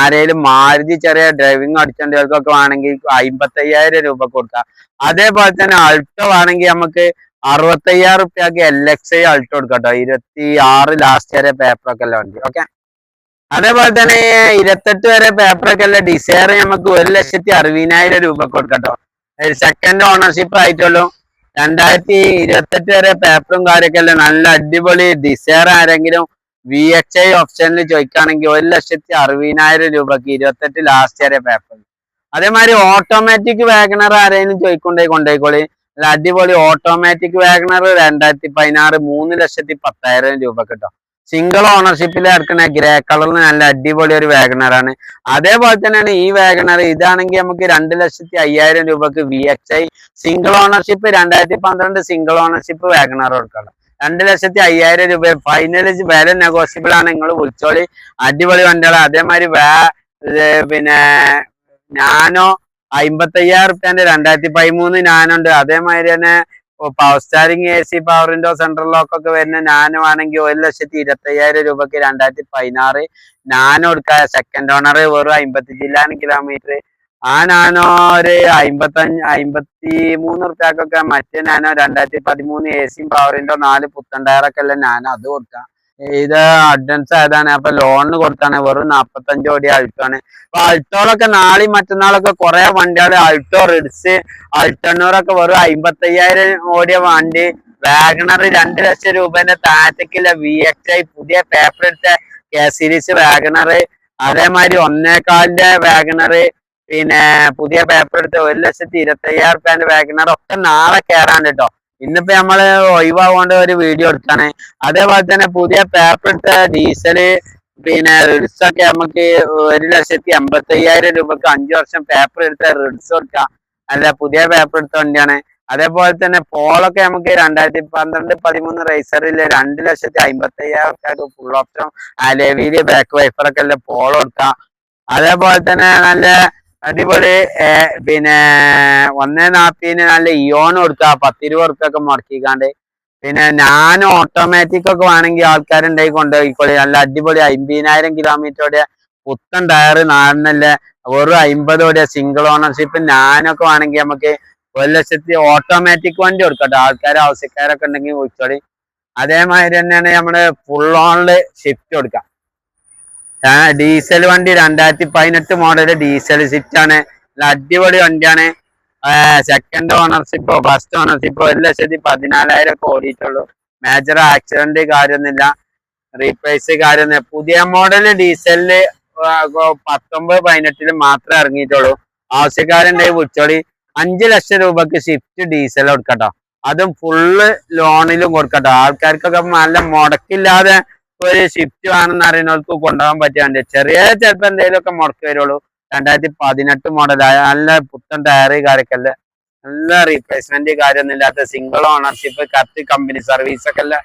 Speaker 1: ആരെങ്കിലും മാരുതി ചെറിയ ഡ്രൈവിംഗ് അടിച്ചവർക്കൊക്കെ വേണമെങ്കിൽ അമ്പത്തയ്യായിരം രൂപ കൊടുക്കാം. അതേപോലെ തന്നെ അൾട്ടോ വേണമെങ്കിൽ നമുക്ക് അറുപത്തയ്യായിരം റുപ്യക്ക് എൽ എക്സ് ഐ അൾട്ടോ കൊടുക്കാം കേട്ടോ ഇരുപത്തി ആറ് ലാസ്റ്റ് വരെ പേപ്പറൊക്കെ അല്ല വണ്ടി. ഓക്കെ അതേപോലെ തന്നെ ഇരുപത്തെട്ട് വരെ പേപ്പറൊക്കെ അല്ല? ഡിസയർ നമുക്ക് ഒരു ലക്ഷത്തി അറുപതിനായിരം രൂപ കൊടുക്കട്ടോ സെക്കൻഡ് ഓണർഷിപ്പ് ആയിട്ടുള്ളൂ. രണ്ടായിരത്തി ഇരുപത്തെട്ട് വരെ പേപ്പറും കാര്യമൊക്കെ അല്ലേ? നല്ല അടിപൊളി ഡിസയർ ആരെങ്കിലും വി എച്ച് ഐ ഓപ്ഷനിൽ ചോദിക്കുകയാണെങ്കിൽ ഒരു ലക്ഷത്തി അറുപതിനായിരം രൂപക്ക് ഇരുപത്തെട്ട് ലാസ്റ്റ് വരെ പേപ്പർ അതേമാതിരി ഓട്ടോമാറ്റിക് വാഗണർ ആരെങ്കിലും ചോദിക്കൊണ്ടേ കൊണ്ടേക്കോളി അല്ല അടിപൊളി ഓട്ടോമാറ്റിക് വാഗണർ രണ്ടായിരത്തി പതിനാറ് മൂന്ന് ലക്ഷത്തി പത്തായിരം രൂപ കിട്ടും സിംഗിൾ ഓണർഷിപ്പിൽ ഇറക്കുന്ന ഗ്രേ കളറിൽ നല്ല അടിപൊളി ഒരു വാഗണറാണ് അതേപോലെ തന്നെയാണ് ഈ വാഗണർ ഇതാണെങ്കിൽ നമുക്ക് രണ്ട് ലക്ഷത്തി അയ്യായിരം രൂപക്ക് V X I single ownership രണ്ടായിരത്തി പന്ത്രണ്ട് സിംഗിൾ ഓണർഷിപ്പ് വാഗണർ കൊടുക്കണം രണ്ട് ലക്ഷത്തി അയ്യായിരം രൂപ ഫൈനൽ വില നെഗോഷ്യബിൾ ആണ്. നിങ്ങൾ വിളിച്ചോളി. അടിപൊളി വണ്ടികൾ അതേമാതിരി വേ പിന്നെ നാനോ അമ്പത്തയ്യായിരം റുപ്യന്റെ രണ്ടായിരത്തി പതിമൂന്ന് നാനുണ്ട്. അതേമാതിരി തന്നെ power steering A C power window central lock ഒക്കെ വരുന്ന നാനോ ആണെങ്കിൽ ഒരു ലക്ഷത്തി ഇരുപത്തയ്യായിരം രൂപക്ക് രണ്ടായിരത്തി പതിനാറ് നാനോ എടുക്കുക സെക്കൻഡ് ഓണർ വെറും അമ്പത്തി ജില്ലാന് കിലോമീറ്റർ ആ നാനോ ഒരു അമ്പത്തഞ്ച് അമ്പത്തി മൂന്ന് റുപ്യക്കൊക്കെ മറ്റേ നാനോ രണ്ടായിരത്തി പതിമൂന്ന് എ സിയും പവർ വിൻഡോ നാല് പുത്തൻ ടയറൊക്കെ ഉള്ള നാനോ അത് കൊടുക്കാം. ഇത് അഡ്വാൻസ് ആയതാണ്. അപ്പൊ ലോണിന് കൊടുത്താണ്. വെറും നാപ്പത്തഞ്ച് കോടി അൾട്ടാണ് അപ്പൊ അൾട്ടോളൊക്കെ നാളെയും മറ്റന്നാളൊക്കെ കുറെ വണ്ടികൾ അൾട്ടോ റിഡ്സ് അൾട്ടണ്ണൂറൊക്കെ വെറും അമ്പത്തയ്യായിരം ഓടിയ വണ്ടി. വാഗണർ രണ്ട് ലക്ഷം രൂപന്റെ താറ്റക്കില്ല വി എക്സ് ഐ പുതിയ പേപ്പർ എടുത്ത കെ സീരീസ് വാഗണർ. അതേമാതിരി ഒന്നേക്കാലിന്റെ വാഗണർ. പിന്നെ പുതിയ പേപ്പർ എടുത്ത ഒരു ലക്ഷത്തി ഇരുപത്തി അയ്യായിരം റുപ്യന്റെ വാഗണർ. ഒക്കെ നാളെ കയറാണ്ട് കേട്ടോ. ഇന്നിപ്പോ നമ്മൾ ഒഴിവാകൊണ്ട് ഒരു വീഡിയോ എടുത്താണ്. അതേപോലെ തന്നെ പുതിയ പേപ്പർ എടുത്ത ഡീസൽ പിന്നെ റിഡ്സ് ഒക്കെ നമുക്ക് ഒരു ലക്ഷത്തി എൺപത്തി അയ്യായിരം രൂപക്ക് അഞ്ചു വർഷം പേപ്പർ എടുത്ത റിഡ്സ് കൊടുക്കാം. അല്ല പുതിയ പേപ്പർ എടുത്ത വണ്ടിയാണ്. അതേപോലെ തന്നെ പോളൊക്കെ നമുക്ക് രണ്ടായിരത്തി പന്ത്രണ്ട് പതിമൂന്ന് റേസറിൽ രണ്ട് ലക്ഷത്തി അമ്പത്തി അയ്യായിരം ഫുൾ ഓപ്ഷൻ അലേവിയിൽ ബാക്ക് വൈഫറൊക്കെ അല്ലേ പോളോ കൊടുക്കാം. അതേപോലെ തന്നെ നല്ല അടിപൊളി പിന്നെ ഒന്നേ നാപ്പതിന് നല്ല ഇയോൺ കൊടുക്കുക പത്തിരുപത് ഉറുപ്പൊക്കെ മുടക്കിക്കാണ്ട്. പിന്നെ ഞാൻ ഓട്ടോമാറ്റിക് ഒക്കെ വേണമെങ്കിൽ ആൾക്കാരുണ്ടായി കൊണ്ടുപോയിക്കോളി നല്ല അടിപൊളി അമ്പതിനായിരം കിലോമീറ്ററോടെ പുത്തൻ ടയർ നാടിനല്ല വെറും അമ്പതോടെ സിംഗിൾ ഓണർഷിപ്പ് ഞാനൊക്കെ വേണമെങ്കിൽ നമുക്ക് ഒരു ലക്ഷത്തി ഓട്ടോമാറ്റിക് വണ്ടി കൊടുക്കട്ടെ. ആൾക്കാർ ആവശ്യക്കാരൊക്കെ ഉണ്ടെങ്കിൽ വിളിച്ചോളി. അതേമാതിരി തന്നെയാണ് നമ്മൾ ഫുൾ ഓണിൽ ഷിഫ്റ്റ് കൊടുക്കാം. ഡീസൽ വണ്ടി രണ്ടായിരത്തി പതിനെട്ട് മോഡൽ ഡീസൽ സിറ്റ് ആണ്. അടിപൊളി വണ്ടിയാണ്. സെക്കൻഡ് ഓണർഷിപ്പോ ഫസ്റ്റ് ഓണർഷിപ്പോ ഒരു ലക്ഷത്തി പതിനാലായിരം കോടിയിട്ടുള്ളൂ. മേജർ ആക്സിഡന്റ് കാര്യമൊന്നുമില്ല. റീപ്ലേസ് കാര്യമൊന്നും പുതിയ മോഡൽ ഡീസലിൽ പത്തൊമ്പത് പതിനെട്ടിൽ മാത്രമേ ഇറങ്ങിയിട്ടുള്ളൂ. ആവശ്യക്കാരുണ്ടെങ്കിൽ വിളിച്ചോളി. അഞ്ച് ലക്ഷം രൂപക്ക് സ്വിഫ്റ്റ് ഡീസൽ കൊടുക്കട്ടോ. അതും ഫുള്ള് ലോണിലും കൊടുക്കട്ടോ. ആൾക്കാർക്കൊക്കെ നല്ല മുടക്കില്ലാതെ ഒരു ഷിഫ്റ്റ് വേണമെന്ന് അറിയുന്നവർക്ക് കൊണ്ടുപോകാൻ പറ്റിയ വണ്ടി ചെറിയ ചിലപ്പോൾ എന്തെങ്കിലുമൊക്കെ മുടക്ക് വരുള്ളൂ. രണ്ടായിരത്തി പതിനെട്ട് മോഡലായ നല്ല പുത്തൻ ടയറി കാര്യമൊക്കെ നല്ല റീപ്ലേസ്മെന്റ് കാര്യമൊന്നും ഇല്ലാത്ത സിംഗിൾ ഓണർഷിപ്പ് കത്ത് കമ്പനി സർവീസ് ഒക്കെ ഉള്ള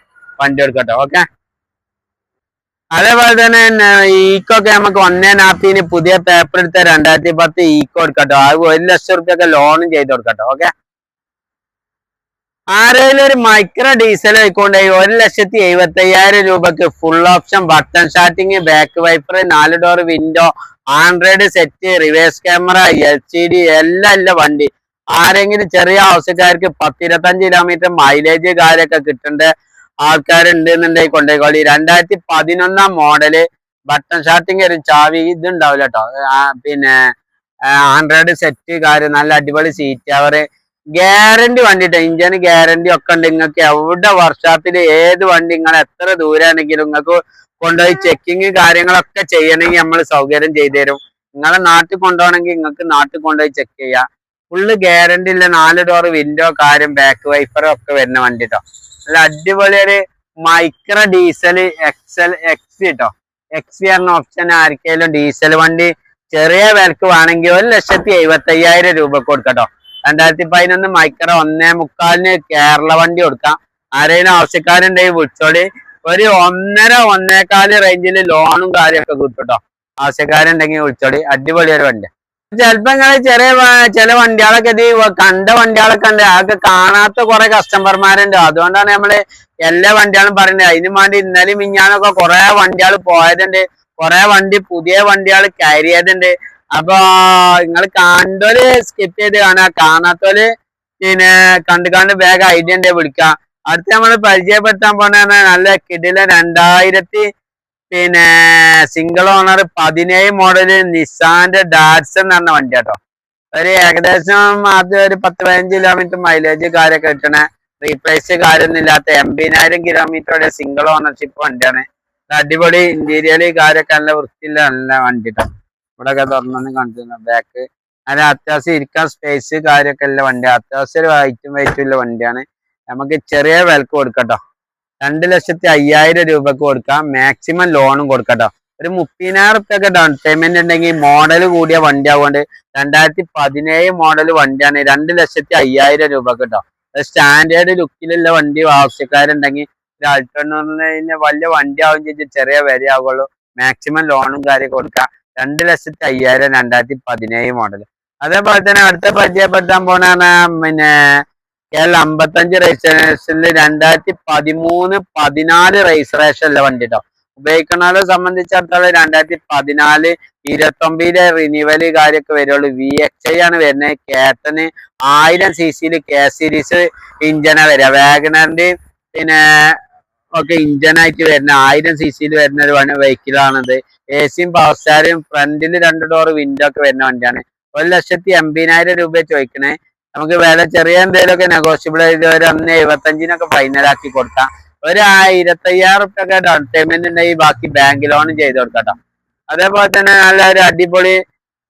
Speaker 1: വണ്ടി എടുക്കട്ടോ. ഓക്കെ അതേപോലെ തന്നെ ഈക്കോ ഒക്കെ നമുക്ക് ഒന്നേ നാപ്പിന് പുതിയ പേപ്പർ എടുത്ത രണ്ടായിരത്തി പത്ത് ഈക്കോ എടുക്കട്ടോ. ആ ഒരു ലക്ഷം റുപ്യ ഒക്കെ ലോണും ചെയ്ത് കൊടുക്കട്ടോ. ഓക്കെ ആരെങ്കിലും ഒരു മൈക്രോ ഡീസൽ ആയിക്കൊണ്ടേ ഒരു ലക്ഷത്തി എഴുപത്തി അയ്യായിരം രൂപക്ക് full option button starting back wiper നാല് door window Android set reverse camera L C D എല്ലാം എല്ലാം വണ്ടി. ആരെങ്കിലും ചെറിയ ആവശ്യക്കാർക്ക് പത്തിരുപത്തഞ്ച് കിലോമീറ്റർ മൈലേജ് കാര്യമൊക്കെ കിട്ടേണ്ട ആൾക്കാരുണ്ട് എന്നുണ്ടെങ്കിൽ കൊണ്ടേക്കോളി. രണ്ടായിരത്തി പതിനൊന്നാം മോഡൽ ബട്ടൺ ഷാർട്ടിങ് ഒരു ചാവി ഇതുണ്ടാവില്ല കേട്ടോ പിന്നെ ആൻഡ്രോയിഡ് സെറ്റ് കാര്യം നല്ല അടിപൊളി സീറ്റ് അവർ ഗ്യാരണ്ടി വണ്ടി കേട്ടോ ഇഞ്ചിന് ഗ്യാരണ്ടി ഒക്കെ ഉണ്ട്. നിങ്ങൾക്ക് എവിടെ വർക്ക്ഷോപ്പിൽ ഏത് വണ്ടി നിങ്ങൾ എത്ര ദൂരാണെങ്കിലും നിങ്ങൾക്ക് കൊണ്ടുപോയി ചെക്കിങ് കാര്യങ്ങളൊക്കെ ചെയ്യണമെങ്കിൽ നമ്മൾ സൗകര്യം ചെയ്തു തരും. നിങ്ങളെ നാട്ടിൽ കൊണ്ടുപോകണമെങ്കിൽ നിങ്ങൾക്ക് നാട്ടിൽ കൊണ്ടുപോയി ചെക്ക് ചെയ്യാം. ഫുള്ള് ഗ്യാരണ്ടി ഇല്ല നാല് ഡോർ വിൻഡോ കാര്യം ബാക്ക് വൈപ്പറും ഒക്കെ വരുന്ന വണ്ടി കേട്ടോ നല്ല അടിപൊളി ഒരു മൈക്രോ ഡീസൽ എക്സൽ എക്സ് കേട്ടോ എക്സ് പറഞ്ഞ ഓപ്ഷൻ ആർക്കെങ്കിലും ഡീസൽ വണ്ടി ചെറിയ വിലക്ക് വേണമെങ്കിൽ ഒരു ലക്ഷത്തി എഴുപത്തി അയ്യായിരം രൂപ കൊടുക്കട്ടോ രണ്ടായിരത്തി പതിനൊന്ന് മൈക്കറ ഒന്നേ മുക്കാലിന് കേരള വണ്ടി കൊടുക്കാം. ആരെങ്കിലും ആവശ്യക്കാരുണ്ടെങ്കിൽ വിളിച്ചോളി. ഒരു ഒന്നര ഒന്നേകാൽ റേഞ്ചിൽ ലോണും കാര്യമൊക്കെ കിട്ടും കേട്ടോ ആവശ്യക്കാരുണ്ടെങ്കിൽ വിളിച്ചോളി. അടിപൊളി ഒരു വണ്ടി. ചിലപ്പോ ഇങ്ങനെ ചെറിയ ചില വണ്ടികളൊക്കെ ഇത് കണ്ട വണ്ടികളൊക്കെ ഉണ്ട്. അതൊക്കെ കാണാത്ത കുറെ കസ്റ്റമർമാരുണ്ട് അതുകൊണ്ടാണ് നമ്മൾ എല്ലാ വണ്ടികളും പറയുന്നത്. അതിന് വേണ്ടി ഇന്നലെ മിഞ്ഞാനൊക്കെ കുറെ വണ്ടികൾ പോയതുണ്ട്. കുറെ വണ്ടി പുതിയ വണ്ടികൾ കയറിയതുണ്ട് അപ്പൊ നിങ്ങൾ കണ്ടോൽ സ്കിപ്പ് ചെയ്ത് കാണുക. കാണാത്തോൽ പിന്നെ കണ്ട് കണ്ട് വേഗം ഐഡിയ ഉണ്ടെ വിളിക്കാം അടുത്ത് നമ്മൾ പരിചയപ്പെടുത്താൻ പോണ നല്ല കിടില രണ്ടായിരത്തി പിന്നെ സിംഗിൾ ഓണർ പതിനേഴ് മോഡൽ നിസാന്റെ ഡാറ്റ്സൺ എന്ന് പറഞ്ഞ വണ്ടി കേട്ടോ. ഒരു ഏകദേശം അത് ഒരു പത്ത് പതിനഞ്ച് കിലോമീറ്റർ മൈലേജ് കാര്യമൊക്കെ കിട്ടണ. റീപ്ലേസ് കാര്യമൊന്നും ഇല്ലാത്ത എൺപതിനായിരം കിലോമീറ്ററുടെ സിംഗിൾ ഓണർഷിപ്പ് വണ്ടിയാണ്. അടിപൊളി ഇന്റീരിയർ കാര്യമൊക്കെ നല്ല വൃത്തിയുള്ള നല്ല വണ്ടി കേട്ടോ. ഇവിടെ ഒക്കെ തുറന്നു കാണിച്ചിരുന്നു ബാക്ക് അതിന് അത്യാവശ്യം ഇരിക്കാൻ സ്പേസ് കാര്യമൊക്കെ ഉള്ള വണ്ടി അത്യാവശ്യം ഒരു വെയിറ്റും ഉള്ള വണ്ടിയാണ്. നമുക്ക് ചെറിയ വിലക്ക് കൊടുക്കട്ടോ. രണ്ട് ലക്ഷത്തി അയ്യായിരം രൂപക്ക് കൊടുക്കാം. മാക്സിമം ലോണും കൊടുക്കട്ടോ. ഒരു മുപ്പതിനായിരം ഒക്കെ ഡൗൺ പേയ്മെന്റ് ഉണ്ടെങ്കിൽ മോഡൽ കൂടിയ വണ്ടി ആവുകൊണ്ട് രണ്ടായിരത്തി പതിനേഴ് മോഡൽ വണ്ടിയാണ്. രണ്ട് ലക്ഷത്തി അയ്യായിരം രൂപക്ക് കേട്ടോ സ്റ്റാൻഡേർഡ് ലുക്കിലുള്ള വണ്ടി ആവശ്യക്കാരുണ്ടെങ്കിൽ ഒരു അൾട്ടർനേറ്റീവിന് വലിയ വണ്ടി ആവും ചെറിയ വില ആവുള്ളൂ മാക്സിമം ലോണും കാര്യം കൊടുക്കാം. രണ്ട് ലക്ഷത്തി അയ്യായിരം രണ്ടായിരത്തി പതിനേഴ് മോഡൽ അതേപോലെ തന്നെ അടുത്ത പരിചയപ്പെടുത്താൻ പോണാണ് പിന്നെ കേരള അമ്പത്തഞ്ച് രജിസ്ട്രേഷനിൽ രണ്ടായിരത്തി പതിമൂന്ന് പതിനാല് രജിസ്ട്രേഷൻ ഉള്ള വണ്ടി കേട്ടോ ഉപയോഗിക്കുന്നവരെ സംബന്ധിച്ചിടത്തോളം രണ്ടായിരത്തി പതിനാല് ഇരുപത്തൊമ്പതിലെ റിന്യൂവൽ കാര്യമൊക്കെ വരുള്ളൂ. വി എക്സ് ഐ ആണ് വരുന്നത്. കേട്ടന് ആയിരം സി സിയിൽ കെ സീരീസ് ഇഞ്ചന വരിക. വാഗണറിന്റെ പിന്നെ ഒക്കെ ഇഞ്ചനായിട്ട് വരുന്ന ആയിരം സി സിയിൽ വരുന്ന ഒരു വെഹിക്കിളാണിത് എ സിയും പവർ സ്റ്റാറും ഫ്രണ്ടിൽ രണ്ട് ഡോർ വിൻഡോ ഒക്കെ വരുന്ന വണ്ടിയാണ്. ഒരു ലക്ഷത്തി എൺപതിനായിരം രൂപ ചോദിക്കണേ. നമുക്ക് വില ചെറിയ എന്തെങ്കിലുമൊക്കെ നെഗോഷ്യബിൾ ചെയ്ത് ഒരു അന്ന് എഴുപത്തഞ്ചിനൊക്കെ ഫൈനലാക്കി കൊടുക്കാം. ഒരു ഇരുപത്തയ്യായിരം റുപ്യ ഒക്കെ ഡൗൺ പേയ്മെന്റ് ഉണ്ടെങ്കിൽ ബാക്കി ബാങ്ക് ലോണും ചെയ്ത് കൊടുക്കട്ടോ. അതേപോലെ തന്നെ നല്ല ഒരു അടിപൊളി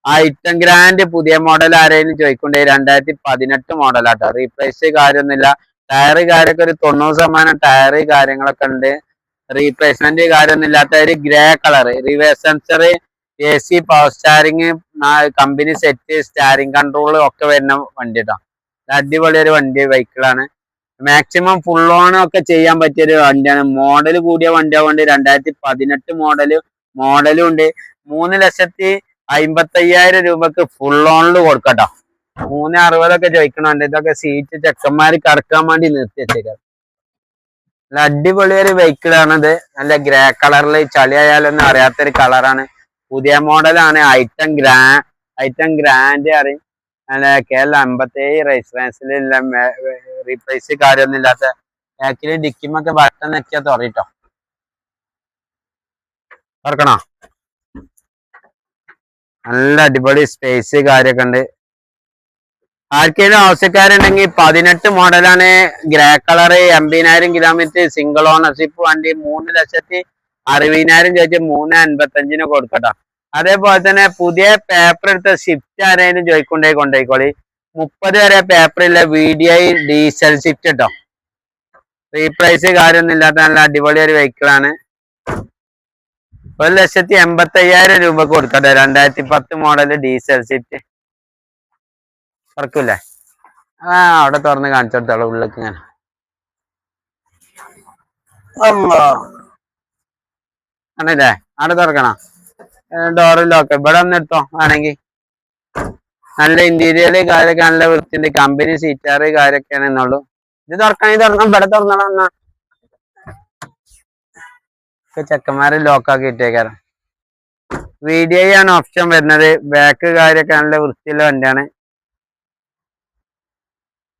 Speaker 1: ഐറ്റം ഗ്രാൻഡ് പുതിയ മോഡൽ ആരെങ്കിലും ചോദിക്കണ്ടേ രണ്ടായിരത്തി പതിനെട്ട് മോഡലാട്ടോ റീപ്ലേസ് കാര്യമൊന്നുമില്ല ടയർ കാര്യമൊക്കെ ഒരു തൊണ്ണൂറ് ശതമാനം ടയർ കാര്യങ്ങളൊക്കെ ഉണ്ട്. റീപ്ലേസ്മെന്റ് കാര്യമൊന്നും ഇല്ലാത്ത ഒരു grey colour reverse sensor A C power steering company set steering control ഒക്കെ വരുന്ന വണ്ടി കേട്ടോ അടിപൊളി ഒരു വണ്ടി വെഹിക്കിളാണ് മാക്സിമം ഫുൾ ഓൺ ഒക്കെ ചെയ്യാൻ പറ്റിയ ഒരു വണ്ടിയാണ്. മോഡൽ കൂടിയ വണ്ടി ആവുകൊണ്ട് രണ്ടായിരത്തി പതിനെട്ട് മോഡൽ മോഡലും ഉണ്ട്. മൂന്ന് ലക്ഷത്തി അമ്പത്തയ്യായിരം രൂപക്ക് ഫുൾ ഓണിൽ കൊടുക്കട്ടോ മൂന്ന് അറുപതൊക്കെ ചോദിക്കണുണ്ട് ഇതൊക്കെ സീറ്റ് ചെക്കന്മാര് കറക്കാൻ വേണ്ടി നിർത്തി വെച്ചേക്കാം. നല്ല അടിപൊളി ഒരു വെഹിക്കിളാണിത് നല്ല ഗ്രേ കളറിൽ ചളി ആയാലൊന്നും അറിയാത്തൊരു കളറാണ് പുതിയ മോഡലാണ് ഐറ്റം ഗ്രാ ഐറ്റം ഗ്രാൻഡ് അറിയും നല്ല കേരള അമ്പത്തേഴ് റെസിഡൻസിലുള്ള റീപ്ലേസ് കാര്യമൊന്നും ഇല്ലാത്ത ബാക്കിൽ ഡിക്കിമൊക്കെ ബട്ടൺ നെക്കിയാ തുറയിട്ടോ തുറക്കണോ? നല്ല അടിപൊളി സ്പേസ് കാര്യമൊക്കെ ഉണ്ട്. ആർക്കെങ്കിലും ആവശ്യക്കാരുണ്ടെങ്കിൽ പതിനെട്ട് മോഡലാണ് ഗ്രേ കളർ എൺപതിനായിരം കിലോമീറ്റർ സിംഗിൾ ഓണർഷിപ്പ് വണ്ടി മൂന്ന് ലക്ഷത്തി അറുപതിനായിരം ചോദിച്ച് മൂന്ന് അൻപത്തഞ്ചിന് കൊടുക്കട്ടോ. അതേപോലെ തന്നെ പുതിയ പേപ്പർ എടുത്ത ഷിഫ്റ്റ് ആരെങ്കിലും ചോദിക്കൊണ്ടേ കൊണ്ടേക്കോളി. മുപ്പത് വരെ പേപ്പറില്ല V D I diesel shift കേട്ടോ റീപ്രൈസ് കാര്യമൊന്നും ഇല്ലാത്ത നല്ല അടിപൊളി ഒരു വെഹിക്കിളാണ് ഒരു ലക്ഷത്തി എൺപത്തി അയ്യായിരം രൂപ കൊടുക്കട്ടെ രണ്ടായിരത്തി പത്ത് മോഡൽ ഡീസൽ സീറ്റ് തുറക്കൂലേ ആ അവിടെ തുറന്ന് കാണിച്ചു കൊടുത്തോളൂ ഉള്ളിലേക്ക് ഇങ്ങനെ. ആണല്ലേ അവിടെ തുറക്കണോ. ഡോറ് ലോക്ക് ഇവിടെ ഒന്ന് എടുത്തോ ആണെങ്കിൽ നല്ല ഇന്റീരിയൽ കാര്യമൊക്കെ നല്ല വൃത്തിയുണ്ട്. കമ്പനി സീറ്റാറ് കാര്യമൊക്കെയാണ് എന്നുള്ളൂ ഇത് തുറക്കണേ തുറക്കണം. ഇവിടെ തുറന്നണം എന്നാ. ചെക്കന്മാര് ലോക്കാക്കി ഇട്ടേക്കാരം. വീഡിയോ ആണ് ഓപ്ഷൻ വരുന്നത്. ബാക്ക് കാര്യമൊക്കെ നല്ല വൃത്തിയുള്ള വണ്ടിയാണ്.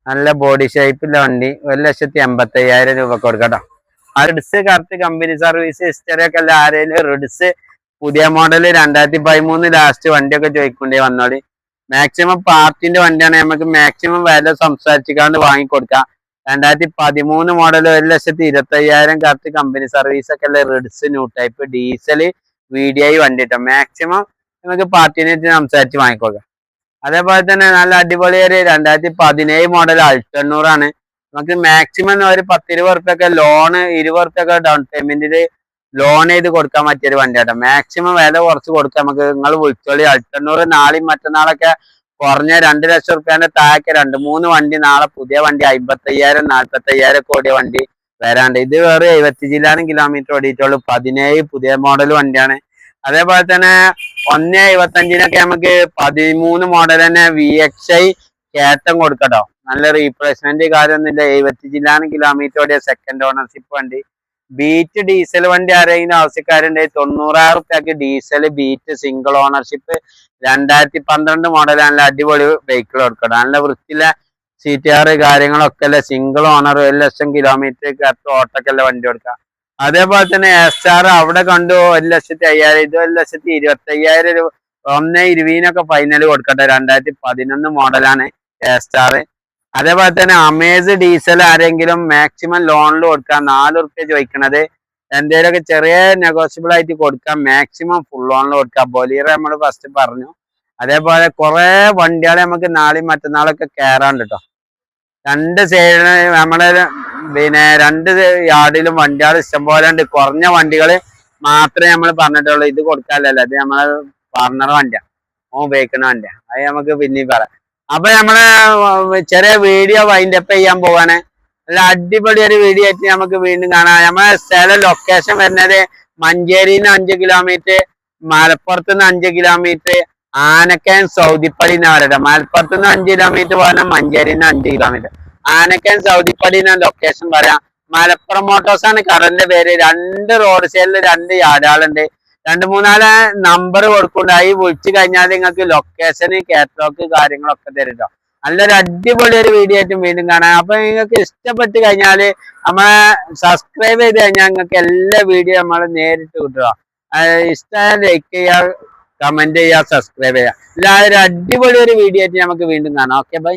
Speaker 1: നല്ല ബോഡി ഷേപ്പിലുള്ള വണ്ടി ഒരു ലക്ഷത്തി എൺപത്തി അയ്യായിരം രൂപ കൊടുക്കട്ടോ. ആ Ritz correct company service history ഒക്കെ അല്ല ആരെങ്കിലും റിഡ്സ് പുതിയ മോഡൽ രണ്ടായിരത്തി പതിമൂന്ന് ലാസ്റ്റ് വണ്ടിയൊക്കെ ചോദിക്കൊണ്ടേ വന്നോളി. മാക്സിമം പാർട്ടിന്റെ വണ്ടിയാണ് നമുക്ക് മാക്സിമം വില സംസാരിച്ചിക്കാണ്ട് വാങ്ങിക്കൊടുക്കാം. രണ്ടായിരത്തി പതിമൂന്ന് മോഡൽ ഒരു ലക്ഷത്തി ഇരുപത്തി അയ്യായിരം കറക്റ്റ് കമ്പനി സർവീസ് ഒക്കെ ഉള്ള Ritz new type diesel V D I വണ്ടി കിട്ടും മാക്സിമം നമുക്ക് പാർട്ടിനെ സംസാരിച്ച് വാങ്ങിക്കൊടുക്കാം. അതേപോലെ തന്നെ നല്ല അടിപൊളി ഒരു രണ്ടായിരത്തി പതിനേഴ് മോഡൽ അൾട്ടെണ്ണൂറാണ് നമുക്ക് മാക്സിമം ഒരു പത്തിരുപത് റുപ്യൊക്കെ ലോണ് ഇരുപത് റുപ്യൊക്കെ ഡൗൺ പേയ്മെന്റിൽ ലോൺ ചെയ്ത് കൊടുക്കാൻ പറ്റിയൊരു വണ്ടിയാട്ടോ. മാക്സിമം വില കുറച്ച് കൊടുക്കാം. നമുക്ക് നിങ്ങൾ വിളിച്ചോളി. അൾട്ടെണ്ണൂറ് നാളെയും മറ്റന്നാളൊക്കെ കുറഞ്ഞ രണ്ട് ലക്ഷം റുപ്യന്റെ താഴെ രണ്ട് മൂന്ന് വണ്ടി നാളെ പുതിയ വണ്ടി അമ്പത്തയ്യായിരം നാൽപ്പത്തയ്യായിരം കോടി വണ്ടി വരാണ്ട് ഇത് വേറെ എഴുപത്തി ജില്ലാനും കിലോമീറ്റർ ഓടിയിട്ടുള്ളൂ. പതിനേഴ് പുതിയ മോഡൽ വണ്ടിയാണ്. അതേപോലെ തന്നെ ഒന്ന് ഇരുപത്തഞ്ചിനൊക്കെ നമുക്ക് പതിമൂന്ന് മോഡൽ തന്നെ വി എക്സ് ഐ കയറ്റം കൊടുക്കട്ടോ. നല്ല റീപ്ലേസ്മെന്റ് കാര്യമൊന്നുമില്ല. എഴുപത്തി ജില്ലാനും കിലോമീറ്റർ ഓടിയ സെക്കൻഡ് ഓണർഷിപ്പ് വണ്ടി. ബീറ്റ് ഡീസൽ വണ്ടി ആരെങ്കിലും ആവശ്യക്കാരുണ്ട് തൊണ്ണൂറായിരം റുപ്യക്ക് ഡീസൽ ബീറ്റ് സിംഗിൾ ഓണർഷിപ്പ് രണ്ടായിരത്തി പന്ത്രണ്ട് മോഡൽ നല്ല അടിപൊളി വെഹിക്കിൾ കൊടുക്കണം നല്ല വൃത്തിയിലെ സീറ്റുകാർ കാര്യങ്ങളൊക്കെ അല്ലെ? സിംഗിൾ ഓണർ ഒരു ലക്ഷം കിലോമീറ്റർ അത്ര ഓട്ടൊക്കെ വണ്ടി കൊടുക്കാം അതേപോലെ തന്നെ എസ്റ്റാർ അവിടെ കണ്ടു ഒരു ലക്ഷത്തി അയ്യായിരം ഇത് ഒരു ലക്ഷത്തി ഇരുപത്തി അയ്യായിരം രൂപ ഒന്ന് ഇരുപതിനൊക്കെ ഫൈനൽ കൊടുക്കട്ടെ. രണ്ടായിരത്തി പതിനൊന്ന് മോഡലാണ് എസ്റ്റാർ അതേപോലെ തന്നെ അമേസ് ഡീസൽ ആരെങ്കിലും മാക്സിമം ലോണിൽ കൊടുക്കാം നാല് റുപ്യ ചോദിക്കണത്. എന്തേലൊക്കെ ചെറിയ നെഗോഷ്യബിൾ ആയിട്ട് കൊടുക്കാം മാക്സിമം ഫുൾ ലോണിൽ കൊടുക്കാം. ബൊലീറ നമ്മൾ ഫസ്റ്റ് പറഞ്ഞു. അതേപോലെ കുറേ വണ്ടികളെ നമുക്ക് നാളെയും മറ്റന്നാളൊക്കെ കയറാണ്ട് കേട്ടോ രണ്ട് സൈഡിന് നമ്മളെ പിന്നെ രണ്ട് യാർഡിലും വണ്ടികൾ ഇഷ്ടംപോലെ ഉണ്ട് കുറഞ്ഞ വണ്ടികൾ മാത്രമേ നമ്മൾ പറഞ്ഞിട്ടുള്ളൂ. ഇത് കൊടുക്കാനല്ലോ അത് നമ്മളെ പാർട്ണർ വണ്ടിയാണ് ഓ ഉപയോഗിക്കുന്ന വണ്ടിയാണ് അത് നമുക്ക് പിന്നെയും പറയാം. അപ്പൊ നമ്മളെ ചെറിയ വീഡിയോ വൈൻഡ് അപ്പ് ചെയ്യാൻ പോവാണ്. നല്ല അടിപൊളി ഒരു വീഡിയോ ആയിട്ട് നമുക്ക് വീണ്ടും കാണാം. നമ്മളെ സ്ഥല ലൊക്കേഷൻ വരുന്നത് മഞ്ചേരിന്ന് അഞ്ച് കിലോമീറ്റർ മലപ്പുറത്ത് നിന്ന് അഞ്ച് കിലോമീറ്റർ ആനക്കയം സൗദിപ്പടി പറയുന്നത് മലപ്പുറത്ത് നിന്ന് അഞ്ച് കിലോമീറ്റർ പോകാൻ മഞ്ചേരിയിൽ നിന്ന് അഞ്ച് കിലോമീറ്റർ ആനക്കൻ സൗദിപ്പടി എന്ന ലൊക്കേഷൻ പറയാം. മലപ്പുറം മോട്ടോഴ്സ് ആണ് കടലിന്റെ പേര്. രണ്ട് റോഡ് സൈഡിൽ രണ്ട് യാർഡുകളുണ്ട്. രണ്ട് മൂന്നാൽ നമ്പർ കൊടുക്കുണ്ടായി വിളിച്ചു കഴിഞ്ഞാൽ നിങ്ങൾക്ക് ലൊക്കേഷൻ കാറ്റലോഗ് കാര്യങ്ങളൊക്കെ തരും ട്ടോ. നല്ലൊരു അടിപൊളി ഒരു വീഡിയോ ആയിട്ട് വീണ്ടും കാണാം. അപ്പൊ നിങ്ങൾക്ക് ഇഷ്ടപ്പെട്ട് കഴിഞ്ഞാൽ നമ്മളെ സബ്സ്ക്രൈബ് ചെയ്ത് കഴിഞ്ഞാൽ നിങ്ങൾക്ക് എല്ലാ വീഡിയോ നമ്മൾ നേരിട്ട് കിട്ടുക. ഇഷ്ടമായ ലൈക്ക് ചെയ്യുക. കമന്റ് ചെയ്യുക സബ്സ്ക്രൈബ് ചെയ്യുക എല്ലാവരും അടിപൊളി ഒരു വീഡിയോ ആയിട്ട് നമുക്ക് വീണ്ടും കാണാം. Okay bye